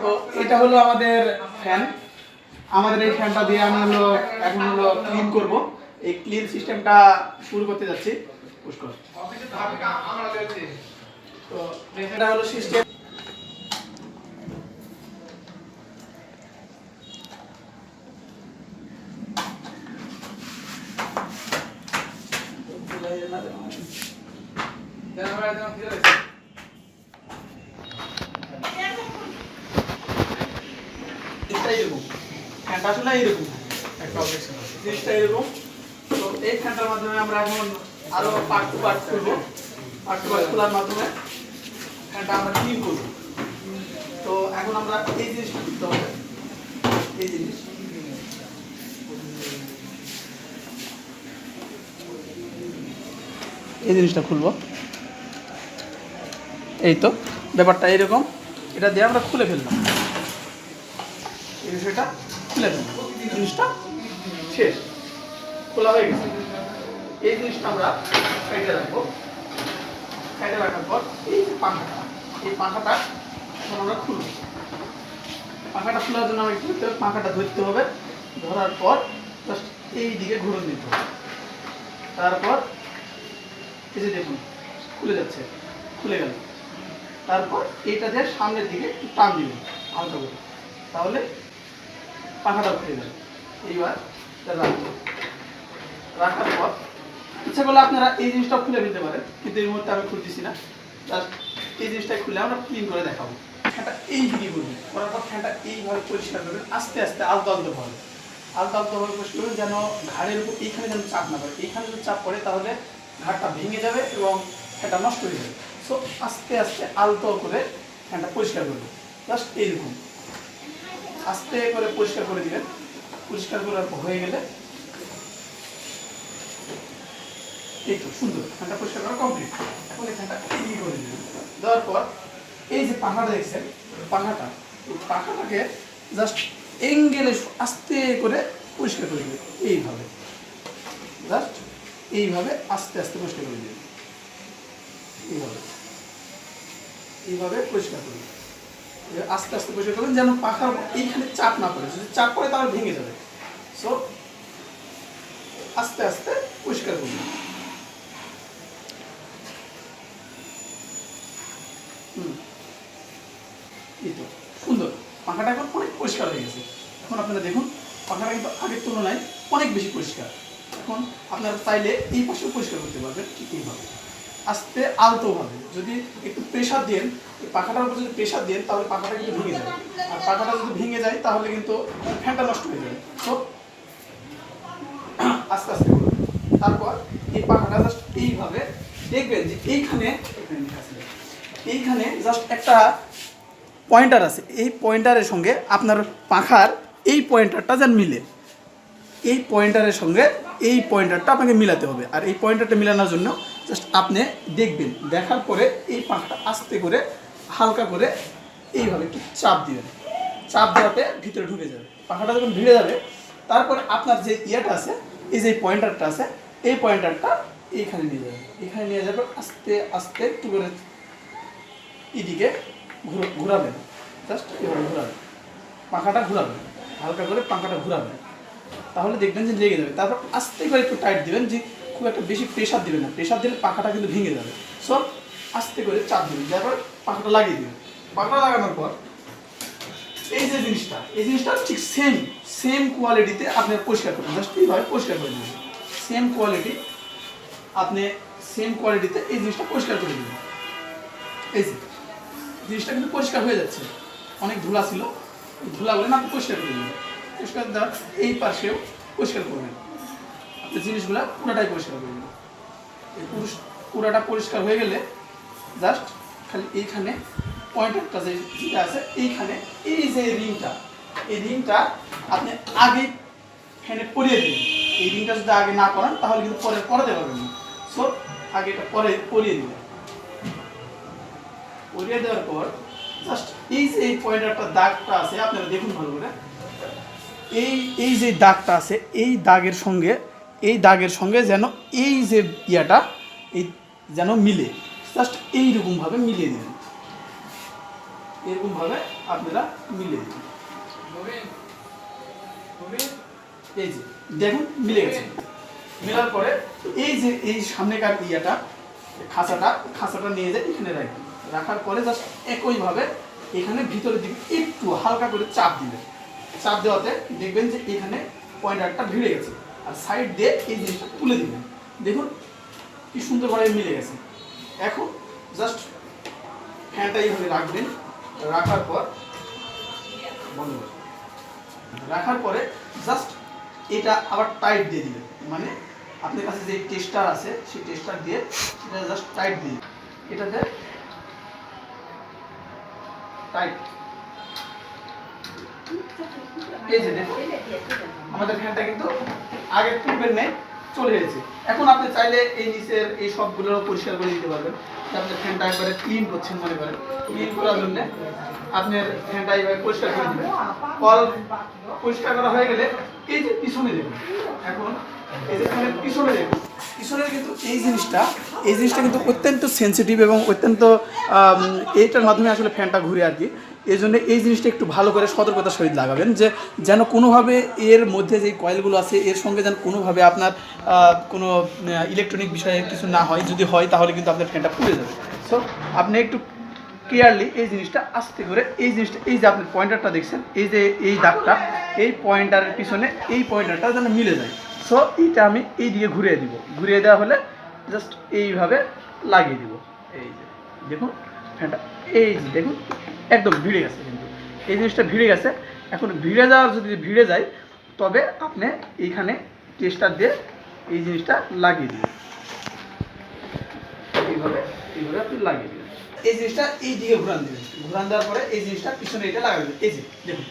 তো এটা হলো আমাদের ফ্যান আমাদের এই ফ্যানটা দিয়ে আমি হলো, এখন হলো ক্লিন করব। এই ক্লিন সিস্টেমটা শুরু করতে যাচ্ছি। পুষ্কর তো এটা হলো সিস্টেম জিনিসটা এরকম। ফ্যানটা আসলে এরকম। একটা অবজেকশন জিনিসটা এরকম। তো এই ফ্যানটার মাধ্যমে আমরা এখন আরও পার্ট টু পার্ট করব। পার্ট টু পার্ট খোলার মাধ্যমে ফ্যানটা আমরা ক্লিন করব। তো এখন আমরা এই জিনিসটা করতে হবে। এই জিনিস। এই জিনিসটা খুলবো। এই তো, ব্যাপারটা এইরকম এটা দিয়ে আমরা খুলে ফেললাম। এই বিষয়টা খুলে ফেললাম জিনিসটা শেষ। খোলা হয়ে গেছে। এই জিনিসটা আমরা সাইডে রাখব। সাইডে রাখার পর এই যে পাখাটা, এই পাখাটা আমরা খুলবো। পাখাটা খোলার জন্য আমাকে করতে হবে? পাখাটা ধরতে হবে। ধরার পর জাস্ট এই দিকে ঘুরন দিতে হবে। তারপর এই যে দেখুন, খুলে যাচ্ছে, খুলে গেল। তারপর এইটা দিয়ে সামনের দিকে একটু টান দিবেন, হালকা করে। তাহলে পাখাটা উঠে যাবে এইবার রাখার পর, ইচ্ছা করলে আপনারা এই জিনিসটা খুলে নিতে পারেন, কিন্তু এই মুহূর্তে আমি খুলতেছি না। এই জিনিসটা খুলে আমরা ক্লিন করে দেখাবো। ফ্যানটা এই দিকে করবেন করার পর ফ্যানটা এইভাবে পরিষ্কার করবেন, আস্তে আস্তে আলতো আলতো ভাবে আলতো আলতো ভাবে পরিষ্কার করবেন যেন ঘাড়ের উপর এইখানে যেন চাপ না পড়ে। এইখানে যদি চাপ পড়ে, তাহলে ঘাড়টা ভেঙে যাবে এবং ফ্যানটা নষ্ট হয়ে যাবে। সো আস্তে আস্তে আলতো করে ফ্যানটা পরিষ্কার করবেন। জাস্ট এইরকম। আস্তে করে পরিষ্কার করে দিবেন। পরিষ্কার করার হয়ে গেলে এই তো সুন্দর ফ্যানটা পরিষ্কার করা কমপ্লিট ফ্যানটা এই করে দিবেন। দেওয়ার পর এই যে পাখাটা দেখছেন, পাখাটা পাখাটাকে জাস্ট এঙ্গেলে আস্তে করে পরিষ্কার করে দিবেন, এইভাবে। জাস্ট এইভাবে আস্তে আস্তে পরিষ্কার করে দিবেন। এইভাবে। এইভাবে পরিষ্কার করবেন এবার আস্তে আস্তে পরিষ্কার করবেন যেন পাখার এইখানে চাপ না পড়ে, যদি চাপ পড়ে তাহলে ভেঙে যাবে। সো আস্তে আস্তে পরিষ্কার করবেন হুম। এই তো, সুন্দর। পাখাটা এখন অনেক পরিষ্কার হয়ে গেছে। এখন আপনারা দেখুন, পাখাটা কিন্তু আগের তুলনায় অনেক বেশি পরিষ্কার। এখন আপনারা চাইলে এই পাশেও পরিষ্কার করতে পারবেন ঠিক এইভাবে। আস্তে আলতোভাবে, যদি একটু প্রেশার দেন পাখাটার উপর যদি প্রেশার দেন, তাহলে পাখাটা কিন্তু ভেঙে যায়। আর পাখাটা যদি ভেঙে যায়, তাহলে কিন্তু ফ্যানটা নষ্ট হয়ে যাবে। তো আস্তে আস্তে তারপর এই পাখাটা জাস্ট এইভাবে দেখবেন যে এইখানে। এইখানে জাস্ট একটা পয়েন্টার আছে। এই পয়েন্টারের সঙ্গে আপনার পাখার এই পয়েন্টারটা যেন মিলে। এই পয়েন্টারের সঙ্গে এই পয়েন্টারটা আপনাকে মিলাতে হবে। আর এই পয়েন্টারটা মিলানোর জন্য জাস্ট আপনি দেখবেন, দেখার পরে এই পাখাটা আস্তে করে হালকা করে এইভাবে একটু চাপ দিবেন। চাপ দেওয়াতে ভিতরে ঢুকে যাবে। পাখাটা যখন ভিড়ে যাবে, তারপরে আপনার যে ইয়েটা আছে, এই যে পয়েন্টারটা আছে, এই পয়েন্টারটা এইখানে নিয়ে যাবে। এখানে নিয়ে যাবে, আস্তে আস্তে একটু করে এদিকে ঘুর- ঘোরাবেন। জাস্ট এভাবে ঘোরাবেন। পাখাটা ঘোরাবেন। হালকা করে পাখাটা ঘোরাবেন। তাহলে দেখবেন যে লেগে যাবে। তারপর আস্তে করে একটু টাইট দিবেন যে খুব একটা বেশি প্রেশার দিবেন না। প্রেশার দিলে পাখাটা কিন্তু ভেঙে যাবে। সো আস্তে করে চাপ দিবেন। তারপর পাখাটা লাগিয়ে দিবেন পাখাটা লাগানোর পর এই যে জিনিসটা, এই জিনিসটা ঠিক সেম সেম কোয়ালিটিতে আপনি পরিষ্কার করবেন জাস্ট এইভাবে পরিষ্কার করে দেবেন সেম কোয়ালিটি আপনি সেম কোয়ালিটিতে এই জিনিসটা পরিষ্কার করে দেবেন এই যে, জিনিসটা কিন্তু পরিষ্কার হয়ে যাচ্ছে। অনেক ধুলা ছিল। ধুলাগুলো না আপনি পরিষ্কার করে দেবেন পরিষ্কার দেওয়ার এই পাশেও পরিষ্কার করবেন আপনি জিনিসগুলো পুরোটাই পরিষ্কার করে দেবেন এই পুরুষ পুরোটা পরিষ্কার হয়ে গেলে জাস্ট খালি এইখানে পয়েন্টারটা যে যেটা আছে, এইখানে এই যে রিংটা এই রিংটা আপনি আগে ফ্যানে পরিয়ে দিন। এই রিংটা যদি আগে না করান, তাহলে কিন্তু পরে পরাতে পারবেন না। সো আগে এটা পরে পরিয়ে দিবেন পরিয়ে দেওয়ার পর জাস্ট এই যে এই পয়েন্টারটা দাগটা আছে, আপনারা দেখুন ভালো করে। এই এই যে দাগটা আছে, এই দাগের সঙ্গে, এই দাগের সঙ্গে যেন এই যে ইয়াটা, এই যেন মিলে। জাস্ট এইরকমভাবে মিলিয়ে দেবেন। এরকমভাবে আপনারা মিলিয়ে দেবেন। এই যে, দেখুন, মিলে গেছে। মেলার পরে এই যে, এই সামনেকার ইয়াটা, খাঁচাটা খাঁচাটা নিয়ে যায় এখানে রাখবেন। রাখার পরে জাস্ট একইভাবে এখানে ভিতরের দিকে একটু হালকা করে চাপ দিবেন। চাপ দেওয়াতে দেখবেন যে এখানে পয়েন্টারটা ভিড়ে গেছে। আর সাইড দিয়ে এই জিনিসটা তুলে দিবেন। দেখুন, কি সুন্দরভাবে মিলে গেছে। এখন জাস্ট ফ্যানটা এইভাবে রাখবেন। রাখার পর বন্ধ রাখার পরে জাস্ট এটা আবার টাইট দিয়ে দিবেন। মানে আপনার কাছে যে টেস্টার আছে, সেই টেস্টার দিয়ে এটা জাস্ট টাইট দিবেন। এটাতে টাইট এই যে দেখুন, আমাদের ফ্যানটা কিন্তু আগে পূর্বের নেই। চলে এসেছে এখন আপনি চাইলে এই নিচের এই সবগুলো পরিষ্কার করে দিতে পারবেন। আপনি ফ্যানটা একবারে ক্লিন করছেন মনে করেন। ক্লিন করার জন্য আপনার ফ্যানটা এইভাবে পরিষ্কার করে দেবেন। কল পরিষ্কার করা হয়ে গেলে এই যে পিছনে দেখুন। এখন এই যে ফ্যানের পিছনে দেখুন। পিছনের কিন্তু এই জিনিসটা এই জিনিসটা কিন্তু অত্যন্ত সেনসিটিভ এবং অত্যন্ত এইটার মাধ্যমে আসলে ফ্যানটা ঘুরে আর কি। এই জন্য এই জিনিসটা একটু ভালো করে সতর্কতার সহিত লাগাবেন যে যেন কোনোভাবে এর মধ্যে যে কয়েলগুলো আছে, এর সঙ্গে যেন কোনোভাবে আপনার কোনো ইলেকট্রনিক বিষয়ে কিছু না হয়, যদি হয় তাহলে কিন্তু আপনার ফ্যানটা পুড়ে যাবে। সো আপনি একটু ক্লিয়ারলি এই জিনিসটা আস্তে করে, এই জিনিসটা, এই যে আপনি পয়েন্টারটা দেখছেন, এই যে এই দাগটা, এই পয়েন্টারের পিছনে এই পয়েন্টারটা যেন মিলে যায়। সো এইটা আমি এই দিকে ঘুরিয়ে দিব। ঘুরিয়ে দেওয়া হলে জাস্ট এইভাবে লাগিয়ে দিব। এই যে, দেখুন, ফ্যানটা, এই যে দেখুন একদম ভিড়ে গেছে কিন্তু। এই জিনিসটা ভিড়ে গেছে। এখন ভিড়ে যাওয়ার যদি ভিড়ে যায়, তবে আপনি এইখানে টেস্টার দিয়ে এই জিনিসটা লাগিয়ে দিবেন। এইভাবে এইভাবে আপনি লাগিয়ে দিবেন। এই জিনিসটা এই দিকে ঘুরান দিবেন। ঘুরান দেওয়ার পরে এই জিনিসটা পিছনে এটা লাগাবেন। এই যে, দেখুন,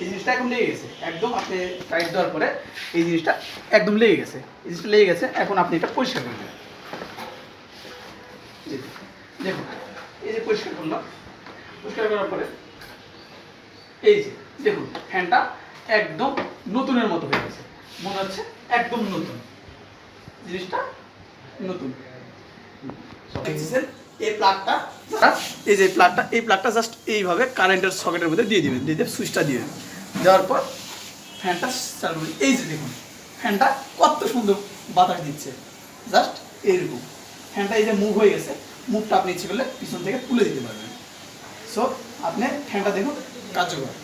এই জিনিসটা এখন লেগে গেছে। একদম আপনি টাইট দেওয়ার পরে এই জিনিসটা একদম লেগে গেছে। এই জিনিসটা লেগে গেছে, এখন আপনি এটা পরিষ্কার করে দেবেন। দেখুন, এই যে পরিষ্কার করলাম। পরিষ্কার করার পরে, এই যে, দেখুন, ফ্যানটা একদম নতুনের মতো হয়ে গেছে। মনে হচ্ছে একদম নতুন। জিনিসটা নতুন। এই প্লাগটা এই যে প্লাগটা এই প্লাগটা জাস্ট এইভাবে কারেন্টের সকেটের মধ্যে দিয়ে দিবেন, দিয়ে দিয়ে সুইচটা দিয়ে দেওয়ার পর ফ্যানটা চালু। এই যে দেখুন, ফ্যানটা কত সুন্দর বাতাস দিচ্ছে। জাস্ট এইরকম। ফ্যানটা এই যে মুভ হয়ে গেছে মুভটা আপনি ইচ্ছে করলে পিছন থেকে তুলে দিতে পারবেন। সো আপনি ফ্যানটা দেখুন। কার্যকর।